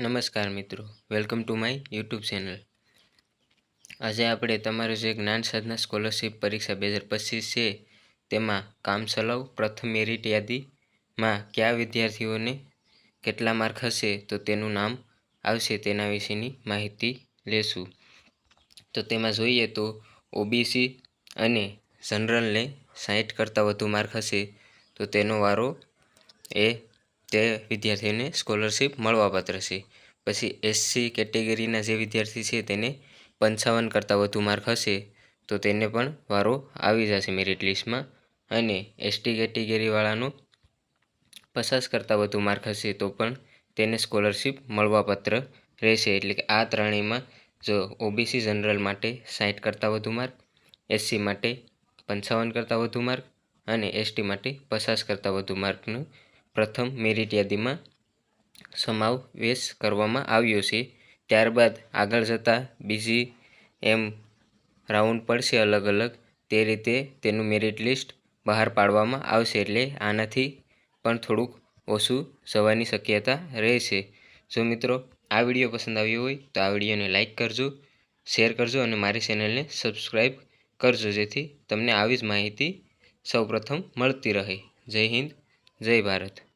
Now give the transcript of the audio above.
નમસ્કાર મિત્રો, welcome to my YouTube channel. આજે આપણે તમારું જે જ્ઞાન સાધના સ્કોલરશિપ પરીક્ષા બે હજાર પચીસ છે, તેમાં કામચલાઉ પ્રથમ મેરિટ યાદીમાં કયા વિદ્યાર્થીઓને કેટલા માર્ક હશે, તો તેનું નામ આવશે, તેના વિશેની માહિતી લેશું. તો તેમાં જોઈએ તો ઓબીસી અને જનરલને સાહીઠ કરતાં વધુ માર્ક હશે, તો તેનો વારો એ તે વિદ્યાર્થીઓને સ્કોલરશીપ મળવાપાત્ર છે. પછી એસસી કેટેગરીના જે વિદ્યાર્થી છે તેને પંચાવન કરતાં વધુ માર્ક હશે, તો તેને પણ વારો આવી જશે મેરિટ લિસ્ટમાં અને એસટી કેટેગરીવાળાનો પચાસ કરતાં વધુ માર્ક હશે, તો પણ તેને સ્કોલરશીપ મળવાપાત્ર રહેશે. એટલે કે આ ત્રણેયમાં જો ઓબીસી જનરલ માટે સાઠ કરતાં વધુ માર્ક એસસી માટે પંચાવન કરતાં વધુ માર્ક અને એસટી માટે પચાસ કરતાં વધુ માર્કનું પ્રથમ મેરિટ યાદીમાં સમાવેશ કરવામાં આવ્યો છે. ત્યારબાદ આગળ જતાં બીજી એમ રાઉન્ડ પડશે અલગ અલગ. તે રીતે તેનું મેરિટ લિસ્ટ બહાર પાડવામાં આવશે એટલે આનાથી પણ થોડુંક ઓછું જવાની શક્યતા રહેશે. જો મિત્રો આ વીડિયો પસંદ આવ્યો હોય તો આ વિડીયોને લાઇક કરજો, શેર કરજો અને મારી ચેનલને સબસ્ક્રાઈબ કરજો જેથી તમને આવી જ માહિતી સૌપ્રથમ મળતી રહે. જય હિન્દ. જય ભારત.